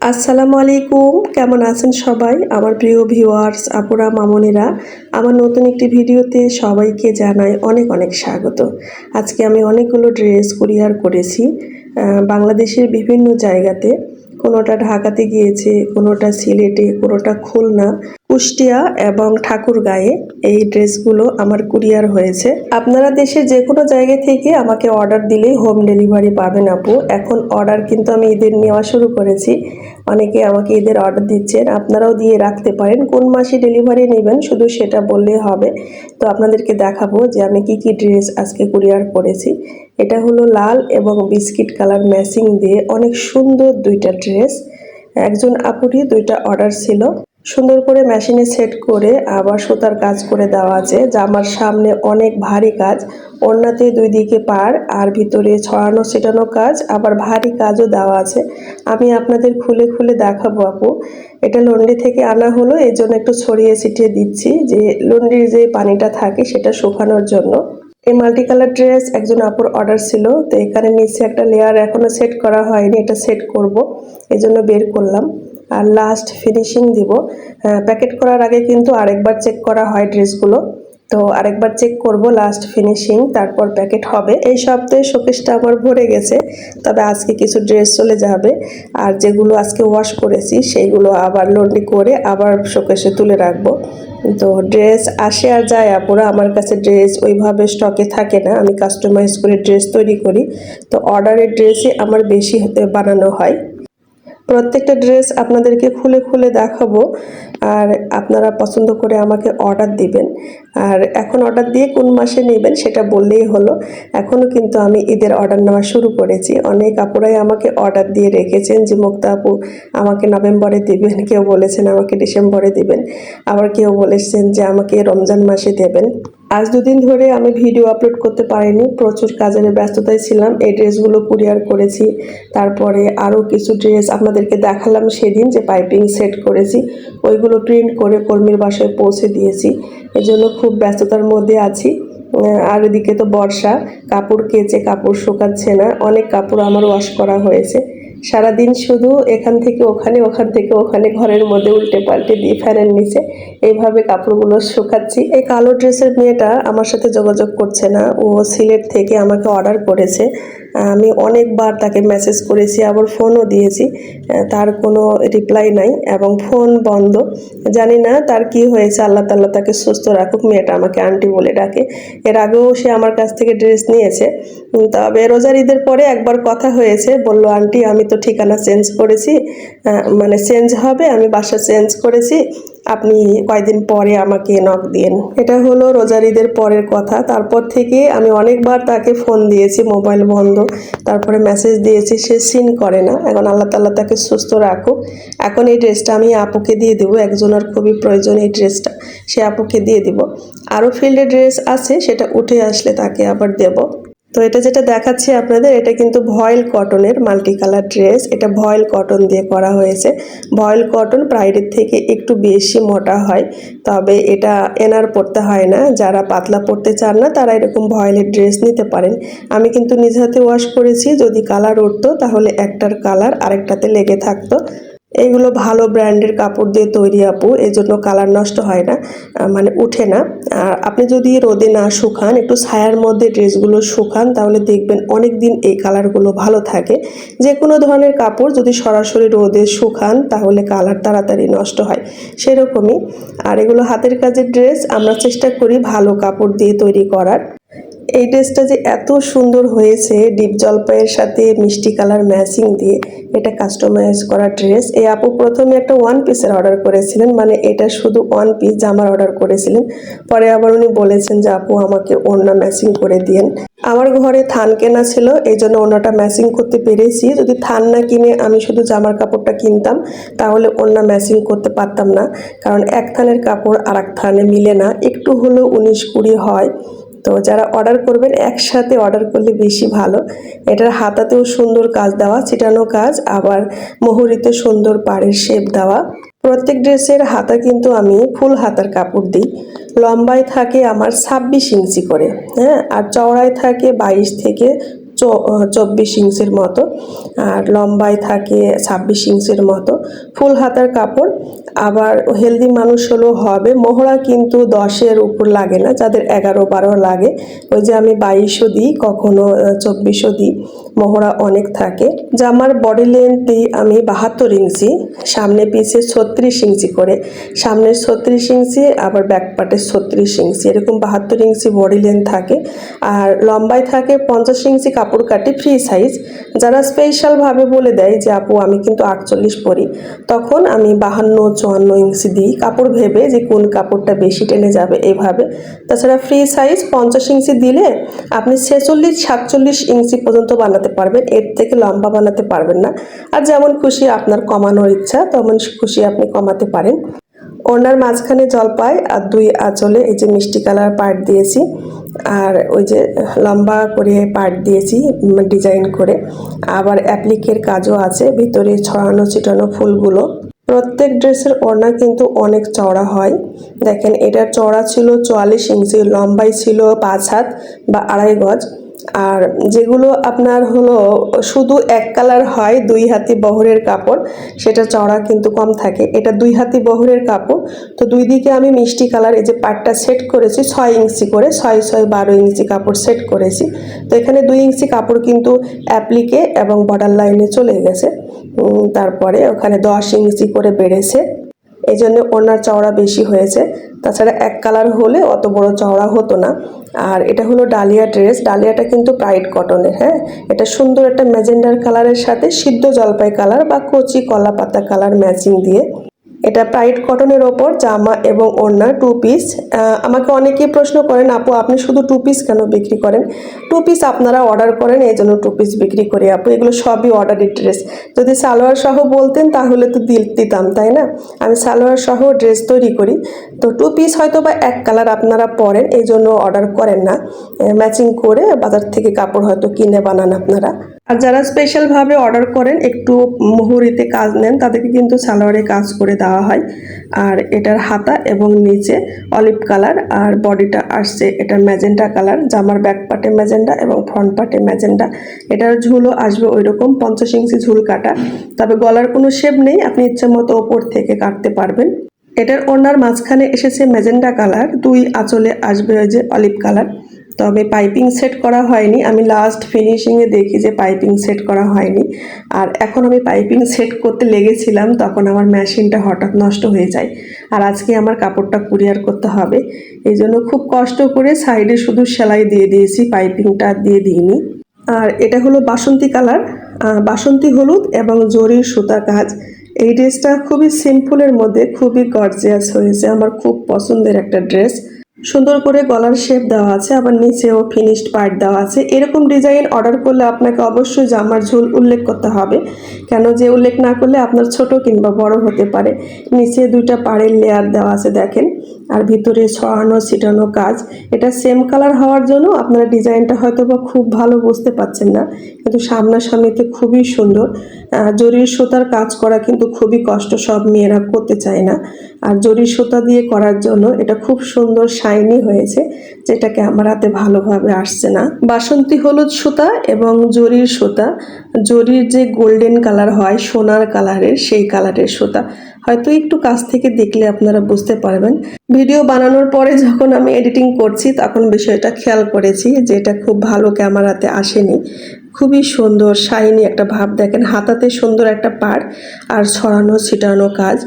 আসসালামু আলাইকুম, কেমন আছেন সবাই? আমার প্রিয় ভিউয়ার্স, আপুরা, মামনিরা, আমার নতুন একটি ভিডিওতে সবাইকে জানাই অনেক অনেক স্বাগত। আজকে আমি অনেকগুলো ড্রেস কুরিয়ার করেছি বাংলাদেশের বিভিন্ন জায়গাতে। কোনোটা ঢাকাতে গিয়েছে, কোনোটা সিলেটে, কোনোটা খুলনা। কুষ্টিয়া এবং ঠাকুরগাঁয়ে এই ড্রেসগুলো আমার কুরিয়ার হয়েছে। আপনারা দেশের যে কোনো জায়গা থেকে আমাকে অর্ডার দিলেই হোম ডেলিভারি পাবেন আপু। এখন অর্ডার কিন্তু আমি ঈদের নেওয়া শুরু করেছি। অনেকে আমাকে ঈদের অর্ডার দিচ্ছেন, আপনারাও দিয়ে রাখতে পারেন। কোন মাসে ডেলিভারি নেবেন শুধু সেটা বললেই হবে। তো আপনাদেরকে দেখাবো যে আমি কি কি ড্রেস আজকে কুরিয়ার করেছি। এটা হলো লাল এবং বিস্কিট কালার ম্যাচিং দিয়ে অনেক সুন্দর দুইটা ড্রেস। একজন আপুরই দুইটা অর্ডার ছিল। সুন্দর করে মেশিনে সেট করে আবার সুতার কাজ করে দেওয়া আছে। জামার সামনে অনেক ভারী কাজ, ওড়নাতে দুই দিকে পার আর ভিতরে ছড়ানো ছিটানো কাজ, আবার ভারী কাজও দেওয়া আছে। আমি আপনাদের খুলে খুলে দেখাবো আপু। এটা লন্ডি থেকে আনা হলো এই জন্য একটু ছড়িয়ে ছিটিয়ে দিচ্ছি যে লন্ডির যে পানিটা থাকে সেটা শুকানোর জন্য। এই মাল্টি কালার ড্রেস একজন আপুর অর্ডার ছিল, তো এখানে নিচে একটা লেয়ার এখনও সেট করা হয়নি, এটা সেট করব জন্য বের করলাম। আর লাস্ট ফিনিশিং দিব। প্যাকেট করার আগে কিন্তু আরেকবার চেক করা হয় ড্রেসগুলো। তো আরেকবার চেক করব লাস্ট ফিনিশিং তারপর প্যাকেট হবে। এই সপ্তাহে শোকেসটা আমার ভরে গেছে, তবে আজকে কিছু ড্রেস চলে যাবে। আর যেগুলো আজকে ওয়াশ করেছি, সেইগুলো আবার লন্ডি করে আবার শোকেসে তুলে রাখব। তো ড্রেস আসে আর যায়, আপুরা আমার কাছে ড্রেস ওইভাবে স্টকে থাকে না। আমি কাস্টমাইজ করে ড্রেস তৈরি করি। তো অর্ডারের ড্রেসই আমার বেশি বানানো হয়। প্রত্যেকটা ড্রেস আপনাদেরকে খুলে খুলে দেখাবো। আর আপনারা পছন্দ করে আমাকে অর্ডার দিবেন। আর এখন অর্ডার দিয়ে কোন মাসে নেবেন সেটা বললেই হলো। এখনও কিন্তু আমি ঈদের অর্ডার নেওয়া শুরু করেছি। অনেক আপুরাই আমাকে অর্ডার দিয়ে রেখেছেন যে, মুক্তা আপু, আমাকে নভেম্বরে দিবেন। কেউ বলেছেন আমাকে ডিসেম্বরে দিবেন। আবার কেউ বলেছেন যে, আমাকে রমজান মাসে দেবেন। আজ দুদিন ধরে আমি ভিডিও আপলোড করতে পারিনি। প্রচুর কাজের ব্যস্ততায় ছিলাম। এই ড্রেসগুলো কুরিয়ার করেছি। তারপরে আরও কিছু ড্রেস আপনাদেরকে দেখালাম সেদিন যে পাইপিং সেট করেছি। ওইগুলো প্রিন্ট করে কর্মীর বাসায় পৌঁছে দিয়েছি। এজন্য খুব ব্যস্ততার মধ্যে আছি। আর এদিকে তো বর্ষা, কাপড় কেচে কাপড় শুকাচ্ছে না, অনেক কাপড় আমার ওয়াশ করা হয়েছে। সারাদিন শুধু এখান থেকে ওখানে, ওখান থেকে ওখানে, ঘরের মধ্যে উল্টে পাল্টে দিয়ে ফ্যানের নিচে এইভাবে কাপড়গুলো শুকাচ্ছি। এই কালো ড্রেসের মেয়েটা আমার সাথে যোগাযোগ করছে না। ও সিলেট থেকে আমাকে অর্ডার করেছে। আমি অনেকবার তাকে মেসেজ করেছি, আবার ফোনও দিয়েছি। তার কোনো রিপ্লাই নাই এবং ফোন বন্ধ। জানি না তার কি হয়েছে, আল্লাহ তাল্লাহ তাকে সুস্থ রাখুক, মেয়েটা আমাকে আন্টি বলে ডাকে। এর আগেও সে আমার কাছ থেকে ড্রেস নিয়েছে। তবে রোজার ঈদের পরে একবার কথা হয়েছে, বলল, আন্টি, আমি তো ঠিকানা চেঞ্জ করেছি। মানে চেঞ্জ হবে, আমি বাসা চেঞ্জ করেছি। আপনি কয়দিন পরে আমাকে নক দিন এটা হলো রোজার ঈদের পরের কথা। তারপর থেকে আমি অনেকবার তাকে ফোন দিয়েছি মোবাইল বন্ধ। তারপরে মেসেজ দিয়েছি, সে সিন করে না। এখন আল্লাহ তাল্লাহ তাকে সুস্থ রাখুক। এখন এই ড্রেসটা আমি আপুকে দিয়ে দেবো। একজনের খুবই প্রয়োজন এই ড্রেসটা। সে আপুকে দিয়ে দিব। আরও ফিল্ডে ড্রেস আছে, সেটা উঠে আসলে তাকে আবার দেবো। তো এটা যেটা দেখাচ্ছি আপনাদের, এটা কিন্তু ভয়েল কটনের মাল্টি কালার ড্রেস। এটা ভয়েল কটন দিয়ে করা হয়েছে। ভয়েল কটন প্রাইডের থেকে একটু বেশি মোটা হয়, তবে এটা এনার পড়তে হয় না। যারা পাতলা পড়তে চান না, তারা এরকম ভয়েলের ড্রেস নিতে পারেন। আমি কিন্তু নিজ হাতে ওয়াশ করেছি, যদি কালার উঠতো, তাহলে একটার কালার আরেকটাতে লেগে থাকতো। এইগুলো ভালো ব্র্যান্ডের কাপড় দিয়ে তৈরি, আপু। এই জন্য কালার নষ্ট হয় না মানে উঠে না। আর আপনি যদি রোদে না শুকান, একটু ছায়ার মধ্যে ড্রেসগুলো শুকান, তাহলে দেখবেন অনেক দিন এই কালারগুলো ভালো থাকে। যে কোনো ধরনের কাপড় যদি সরাসরি রোদে শুকান, তাহলে কালার তাড়াতাড়ি নষ্ট হয়। সেরকমই। আর এগুলো হাতের কাজের ড্রেস, আমরা চেষ্টা করি ভালো কাপড় দিয়ে তৈরি করার। এই ড্রেসটা যে এত সুন্দর হয়েছে, ডিপ জলপাইয়ের সাথে মিষ্টি কালার ম্যাচিং দিয়ে এটা কাস্টমাইজ করা ড্রেস। এই আপু প্রথমে একটা ওয়ান পিসের অর্ডার করেছিলেন মানে এটা শুধু ওয়ান পিস জামার অর্ডার করেছিলেন। পরে আবার উনি বলেছেন যে, আপু, আমাকে ওড়না ম্যাচিং করে দিয়েন। আমার ঘরে থান কেনা ছিল, এই জন্য ওড়নাটা ম্যাচিং করতে পেরেছি। যদি থান না কিনে আমি শুধু জামার কাপড়টা কিনতাম, তাহলে ওড়না ম্যাচিং করতে পারতাম না। কারণ এক থানের কাপড় আর এক থানে মিলে না। একটু হলেও উনিশ কুড়ি হয়। তো যারা অর্ডার করবেন, একসাথে অর্ডার করলে বেশি ভালো। এটার হাতাতেও সুন্দর কাজ দেওয়া, ছিটানো কাজ, আবার মোহরিতে সুন্দর পাড়ের শেপ দেওয়া। প্রত্যেক ড্রেসের হাতা কিন্তু আমি ফুল হাতার কাপড় দিই। লম্বায় থাকে আমার ছাব্বিশ ইঞ্চি করে হ্যাঁ? আর চওড়ায় থাকে বাইশ থেকে চব্বিশ ইঞ্চির মতো, আর লম্বায় থাকে ছাব্বিশ ইঞ্চির মতো। ফুল হাতার কাপড়, আবার হেলদি মানুষ হলেও হবে। মোহরা কিন্তু দশের উপর লাগে না, যাদের এগারো বারো লাগে। ওই যে আমি বাইশও দিই, কখনো চব্বিশও দিই। মোহরা অনেক থাকে। জামার বডি লেন্থ দিই আমি বাহাত্তর ইঞ্চি, সামনে পিছে ছত্রিশ ইঞ্চি করে। সামনের ছত্রিশ ইঞ্চি, আবার ব্যাক পার্টে ছত্রিশ ইঞ্চি। এরকম বাহাত্তর ইঞ্চি বডি লেন্থ থাকে। আর লম্বায় থাকে পঞ্চাশ ইঞ্চি কাপড় কাটি ফ্রি সাইজ যারা স্পেশালভাবে বলে দেয় যে, আপু, আমি কিন্তু আটচল্লিশ পরি। তখন আমি বাহান্ন, চুয়ান্ন ইঞ্চি দিই। কাপড় ভেবে যে, কোন কাপড়টা বেশি টেনে যাবে এভাবে। তাছাড়া ফ্রি সাইজ পঞ্চাশ ইঞ্চি দিলে আপনি ছেচল্লিশ, সাতচল্লিশ ইঞ্চি পর্যন্ত বানাতে পারবেন। এর থেকে লম্বা বানাতে পারবেন না। আর যেমন খুশি আপনার কমানোর ইচ্ছা, তেমন খুশি আপনি কমাতে পারেন। ওনার মাঝখানে জলপাই আর দুই আঁচলে এই যে মিষ্টি কালার পাট দিয়েছি। আর ওই যে লম্বা করে পাট দিয়েছি ডিজাইন করে। আবার অ্যাপ্লিকের কাজও আছে, ভিতরে ছড়ানো ছিটানো ফুলগুলো। প্রত্যেক ড্রেসের ওড়না কিন্তু অনেক চওড়া হয়। দেখেন এটা চওড়া ছিল চুয়াল্লিশ ইঞ্চি, লম্বাই ছিল পাঁচ হাত বা আড়াই গজ। আর যেগুলো আপনার হলো, শুধু এক কালার হয় দুই হাতি বহরের কাপড়, সেটা চওড়া কিন্তু কম থাকে। এটা দুই হাতি বহরের কাপড়, তো দুই দিকে আমি মিষ্টি কালার, এই যে পাটটা সেট করেছি, ছয় ইঞ্চি করে, ছয় ছয়, বারো ইঞ্চি কাপড় সেট করেছি। তো এখানে দুই ইঞ্চি কাপড় কিন্তু অ্যাপ্লিকে এবং বর্ডার লাইনে চলে গেছে। তারপরে ওখানে দশ ইঞ্চি করে বেড়েছে। এই জন্য ওনার চওড়া বেশি হয়েছে। তাছাড়া এক কালার হলে অত বড় চওড়া হতো না। আর এটা হলো ডালিয়া ড্রেস। ডালিয়াটা কিন্তু প্রাইড কটনের হ্যাঁ? এটা সুন্দর একটা ম্যাজেন্ডার কালারের সাথে সিদ্ধ জলপাই কালার বা কচি কলা পাতা কালার ম্যাচিং দিয়ে এটা প্রাইড কটনের ওপর, জামা এবং ওড়না টু পিস আমাকে অনেকেই প্রশ্ন করেন, আপু, আপনি শুধু টু পিস কেন বিক্রি করেন? টু পিস আপনারা অর্ডার করেন, এই জন্য টু পিস বিক্রি করি, আপু। এগুলো সবই অর্ডারি ড্রেস যদি সালোয়ার সহ বলতেন, তাহলে তো দিল দিতাম, তাই না? আমি সালোয়ার সহ ড্রেস তৈরি করি। তো টু পিস হয়তো বা এক কালার আপনারা পরেন, এই জন্য অর্ডার করেন না। ম্যাচিং করে বাজার থেকে কাপড় হয়তো কিনে বানান আপনারা। আর যারা স্পেশালভাবে অর্ডার করেন, একটু মুহুরিতে কাজ নেন, তাদেরকে কিন্তু সালোয়ারে কাজ করে দেওয়া হয়। আর এটার হাতা এবং নিচে অলিভ কালার আর বডিটা আসছে, এটা ম্যাজেন্ডা কালার জামার ব্যাক পার্টে ম্যাজেন্ডা এবং ফ্রন্ট পার্টে ম্যাজেন্ডা এটার ঝুলও আসবে ওই রকম পঞ্চাশ ইঞ্চি ঝুল কাটা। তবে গলার কোনো শেপ নেই, আপনি ইচ্ছে মতো ওপর থেকে কাটতে পারবেন। এটার ওনার মাঝখানে এসেছে ম্যাজেন্ডা কালার দুই আঁচলে আসবে ওই যে অলিভ কালার তবে পাইপিং সেট করা হয়নি। আমি লাস্ট ফিনিশিংয়ে দেখি যে পাইপিং সেট করা হয়নি। আর এখন আমি পাইপিং সেট করতে লেগেছিলাম, তখন আমার মেশিনটা হঠাৎ নষ্ট হয়ে যায়। আর আজকে আমার কাপড়টা কুরিয়ার করতে হবে। এই জন্য খুব কষ্ট করে সাইডে শুধু সেলাই দিয়ে দিয়েছি পাইপিংটা দিয়ে দিইনি। আর এটা হলো বাসন্তী কালার। বাসন্তী হলুদ এবং জরির সুতা কাজ। এই ড্রেসটা খুবই সিম্পলের মধ্যে খুবই গর্জিয়াস হয়েছে। আমার খুব পছন্দের একটা ড্রেস সুন্দর করে গলার শেপ দেওয়া আছে, আবার নিচেও ফিনিশড পার্ট দেওয়া আছে। এরকম ডিজাইন অর্ডার করলে আপনাকে অবশ্যই জামার ঝুল উল্লেখ করতে হবে। কেন যে উল্লেখ না করলে আপনার ছোট কিংবা বড় হতে পারে। নিচে দুইটা পাড়ের লেয়ার দেওয়া আছে, দেখেন। আর ভিতরে ছড়ানো, ছিটানো কাজ, এটা সেম কালার হওয়ার জন্য আপনারা ডিজাইনটা হয়তো বা খুব ভালো বুঝতে পাচ্ছেন না। কিন্তু সামনাসামনিতে খুবই সুন্দর। জরির সুতার কাজ করা কিন্তু খুবই কষ্ট, সব মেয়েরা করতে চায় না। আর জরির সুতা দিয়ে করার জন্য এটা খুব সুন্দর শাইনি হয়েছে যেটা ক্যামেরাতে ভালোভাবে আসছে না। বাসন্তী হলুদ সুতা এবং জরির সুতা, জরির যে গোল্ডেন কালার হয়, সোনার কালারের সেই কালারের সুতা। হয়তো একটু কাছ থেকে দেখলে আপনারা বুঝতে পারবেন। ভিডিও বানানোর পরে যখন আমি এডিটিং করছি, তখন বিষয়টা খেয়াল করেছি যে এটা খুব ভালো ক্যামেরাতে আসেনি। খুবই সুন্দর, শাইনি একটা ভাব। দেখেন, হাতাতে সুন্দর একটা পাড় আর ছড়ানো, ছিটানো কাজ।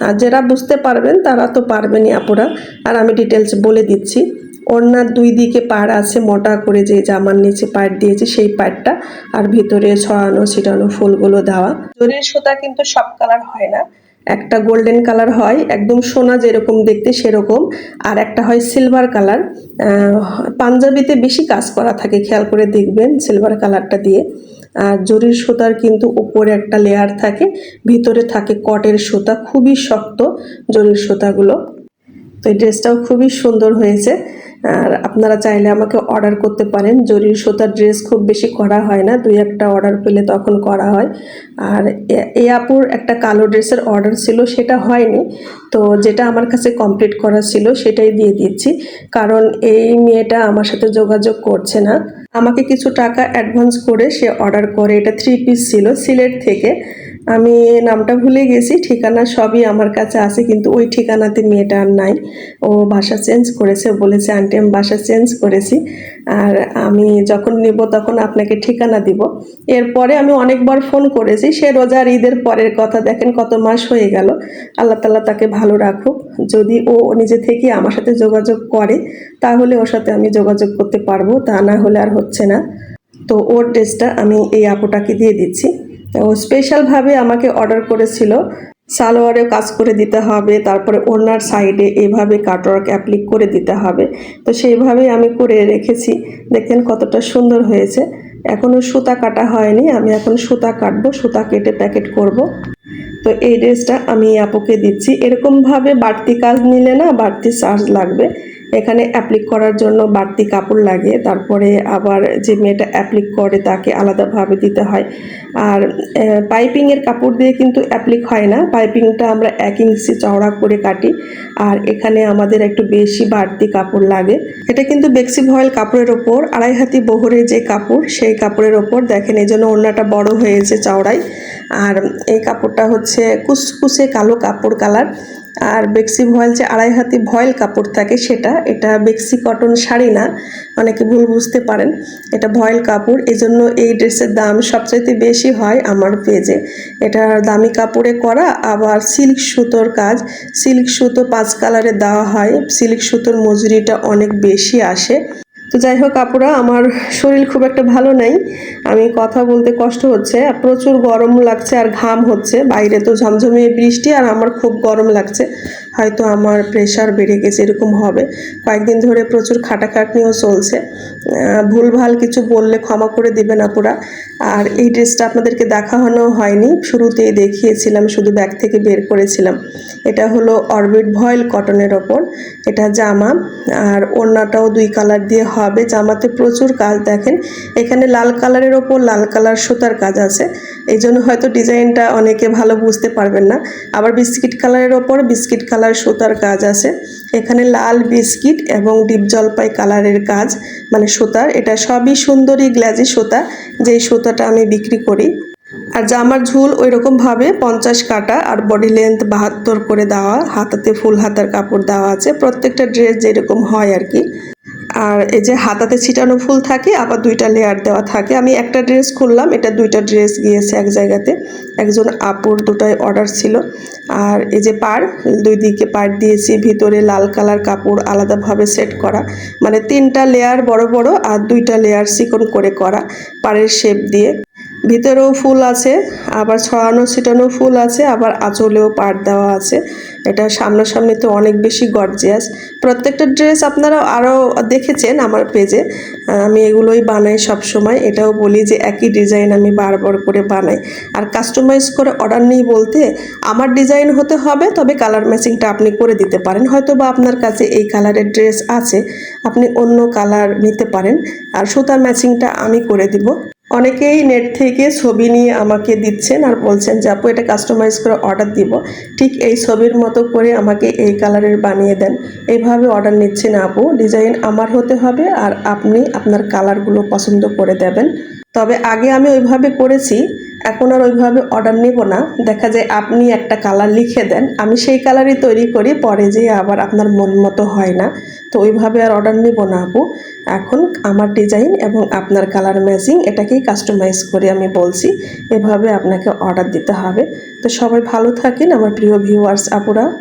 আর যারা বুঝতে পারবেন, তারা তো পারবেনই আপুরা। আর আমি ডিটেলস বলে দিচ্ছি। ওড়নার দুই দিকে পাড় আছে, মোটা করে যে জামার নিচে পাড় দিয়েছে, সেই পাড়টা। আর ভিতরে ছড়ানো, ছিটানো ফুলগুলো দেওয়া। জরির সুতা কিন্তু সব কালার হয় না। একটা গোল্ডেন কালার হয়, একদম সোনা যেরকম দেখতে সেরকম, আর একটা হয় সিলভার কালার। পাঞ্জাবিতে বেশি কাজ করা থাকে, খেয়াল করে দেখবেন সিলভার কালারটা দিয়ে। আর জরির সুতার কিন্তু উপরে একটা লেয়ার থাকে, ভিতরে থাকে কটের সুতা, খুবই শক্ত জরির সুতাগুলো। তো এই ড্রেসটাও খুবই সুন্দর হয়েছে। আর আপনারা চাইলে আমাকে অর্ডার করতে পারেন। জরির সুতার ড্রেস খুব বেশি করা হয় না, দুই একটা অর্ডার পেলে তখন করা হয়। আর এ- আপুর একটা কালো ড্রেসের অর্ডার ছিল, সেটা হয়নি। তো যেটা আমার কাছে কমপ্লিট করা ছিল, সেটাই দিয়ে দিচ্ছি। কারণ এই মেয়েটা আমার সাথে যোগাযোগ করছে না। আমাকে কিছু টাকা অ্যাডভান্স করে সে অর্ডার করে। এটা থ্রি পিস ছিল সিলেট থেকে। আমি নামটা ভুলে গেছি, ঠিকানা সবই আমার কাছে আছে, কিন্তু ওই ঠিকানাতে মেয়েটা আর নাই। ও বাসা চেঞ্জ করেছে বলেছে আন্টি আমি বাসা চেঞ্জ করেছি। আর আমি যখন নেব তখন আপনাকে ঠিকানা দিব। এরপরে আমি অনেকবার ফোন করেছি, সে রোজার ঈদের পরের কথা, দেখেন কত মাস হয়ে গেল। আল্লাহ তাল্লাহ তাকে ভালো রাখুক। যদি ও নিজে থেকে আমার সাথে যোগাযোগ করে, তাহলে ওর সাথে আমি যোগাযোগ করতে পারব, তা না হলে আর হচ্ছে না। তো ওর ড্রেসটা আমি এই আপুটাকে দিয়ে দিচ্ছি। ও স্পেশালভাবে আমাকে অর্ডার করেছিল। সালোয়ারেও কাজ করে দিতে হবে, তারপরে ওনার সাইডে এভাবে কাটওয়ার্ক অ্যাপ্লিক করে দিতে হবে। তো সেইভাবেই আমি করে রেখেছি। দেখেন কতটা সুন্দর হয়েছে। এখনও সুতা কাটা হয়নি, আমি এখন সুতা কাটবো, সুতা কেটে প্যাকেট করব। তো এই ড্রেসটা আমি আপুকে দিচ্ছি। এরকমভাবে বাড়তি কাজ নিলে না বাড়তি চার্জ লাগবে। এখানে অ্যাপ্লিক করার জন্য বাড়তি কাপড় লাগে, তারপরে আবার যে মেয়েটা অ্যাপ্লিক করে তাকে আলাদাভাবে দিতে হয়। আর পাইপিংয়ের কাপড় দিয়ে কিন্তু অ্যাপ্লিক হয় না পাইপিংটা আমরা এক ইঞ্চি চওড়া করে কাটি, আর এখানে আমাদের একটু বেশি বাড়তি কাপড় লাগে। এটা কিন্তু বেক্সি ভয়েল কাপড়ের ওপর, আড়াই হাতি বহরের যে কাপড়, সেই কাপড়ের ওপর, দেখেন এই জন্য ওড়নাটা বড় হয়েছে চওড়াই আর এই কাপড়টা হচ্ছে কুসকুসে কালো কাপড় কালার আর বেক্সি ভয়েল যে আড়াই হাতি ভয়েল কাপড় থাকে সেটা, এটা বেক্সি কটন শাড়ি না, অনেকে ভুল বুঝতে পারেন, এটা ভয়েল কাপড়। এই জন্য এই ড্রেসের দাম সবচাইতে বেশি হয় আমার পেজে। এটা দামি কাপড়ে করা, আবার সিল্ক সুতোর কাজ। সিল্ক সুতো পাঁচ কালারে দেওয়া হয়, সিল্ক সুতোর মজুরিটা অনেক বেশি আসে। তো যাই হোক আপুরা, আমার শরীর খুব একটা ভালো নাই। আমি কথা বলতে কষ্ট হচ্ছে প্রচুর গরম লাগছে আর ঘাম হচ্ছে। বাইরে তো ঝমঝমে বৃষ্টি আর আমার খুব গরম লাগছে। হয়তো আমার প্রেশার বেড়ে গেছে, এরকম হবে। কয়েকদিন ধরে প্রচুর খাটাখাটনিও চলছে। ভুলভাল কিছু বললে ক্ষমা করে দিবেন আপুরা। আর এই ড্রেসটা আপনাদেরকে দেখানো হয়নি, শুরুতেই দেখিয়েছিলাম, শুধু ব্যাগ থেকে বের করেছিলাম। এটা হলো অরবিট ভয়েল কটনের ওপর। এটা জামা, আর ওড়নাটাও দুই কালার দিয়ে হবে জামাতে প্রচুর কাজ দেখেন। এখানে লাল কালারের ওপর লাল কালার সুতার কাজ আছে। এই জন্য হয়তো ডিজাইনটা অনেকে ভালো বুঝতে পারবেন না। আবার বিস্কিট কালারের ওপর বিস্কিট কালার সুতার কাজ আছে। এখানে লাল বিস্কিট এবং ডিপ জলপাই কালারের কাজ মানে সুতার। এটা সবই সুন্দরী গ্ল্যাজি সুতা, যেই সুতাটা আমি বিক্রি করি। আর জামার ঝুল ওই রকম ভাবে পঞ্চাশ কাটা আর বডি লেন্থ বাহাত্তর করে দেওয়া, হাতাতে ফুল হাতার কাপড় দেওয়া আছে। প্রত্যেকটা ড্রেস যেরকম হয় আর কি। আর এই যে হাতাতে ছিটানো ফুল থাকে, আবার দুইটা লেয়ার দেওয়া থাকে। আমি একটা ড্রেস খুললাম, এটা দুইটা ড্রেস গিয়েছে এক জায়গাতে। একজন আপুর দুটাই অর্ডার ছিল। আর এই যে পার দুই দিকে পার দিয়েছি, ভিতরে লাল কালার কাপড় আলাদাভাবে সেট করা। মানে তিনটা লেয়ার বড় বড় আর দুইটা লেয়ার চিকন করে করা, পাড়ের শেপ দিয়ে। ভিতরেও ফুল আছে, আবার ছড়ানো ছিটানো ফুল আছে, আবার আঁচলেও পাট দেওয়া আছে। এটা সামনাসামনি তো অনেক বেশি গর্জিয়াস। প্রত্যেকটা ড্রেস আপনারা আরও দেখেছেন আমার পেজে। আমি এগুলোই বানাই সব সময় এটাও বলি যে একই ডিজাইন আমি বারবার করে বানাই। আর কাস্টমাইজ করে অর্ডার নেই বলতে আমার ডিজাইন হতে হবে, তবে কালার ম্যাচিংটা আপনি করে দিতে পারেন। হয়তো বা আপনার কাছে এই কালারের ড্রেস আছে, আপনি অন্য কালার নিতে পারেন। আর সুতার ম্যাচিংটা আমি করে দিব। অনেকেই নেট থেকে ছবি নিয়ে আমাকে দিচ্ছেন আর বলছেন যে, আপু, এটা কাস্টমাইজ করে অর্ডার দিব। ঠিক এই ছবির মতো করে আমাকে এই কালারের বানিয়ে দেন। এইভাবে অর্ডার নিচ্ছেন আপু। ডিজাইন আমার হতে হবে আর আপনি আপনার কালারগুলো পছন্দ করে দেবেন। তবে আগে আমি ওইভাবে করেছি। এখন আর ওইভাবে অর্ডার নেব না। দেখা যায় আপনি একটা কালার লিখে দেন। আমি সেই কালারই তৈরি করি, পরে যে আবার আপনার মন মতো হয় না। তো ওইভাবে আর অর্ডার নেব না আপু। এখন আমার ডিজাইন এবং আপনার কালার ম্যাচিং এটাকেই কাস্টমাইজ করে আমি বলছি। এভাবে আপনাকে অর্ডার দিতে হবে। তো সবাই ভালো থাকেন, আমার প্রিয় ভিউয়ার্স আপুরা।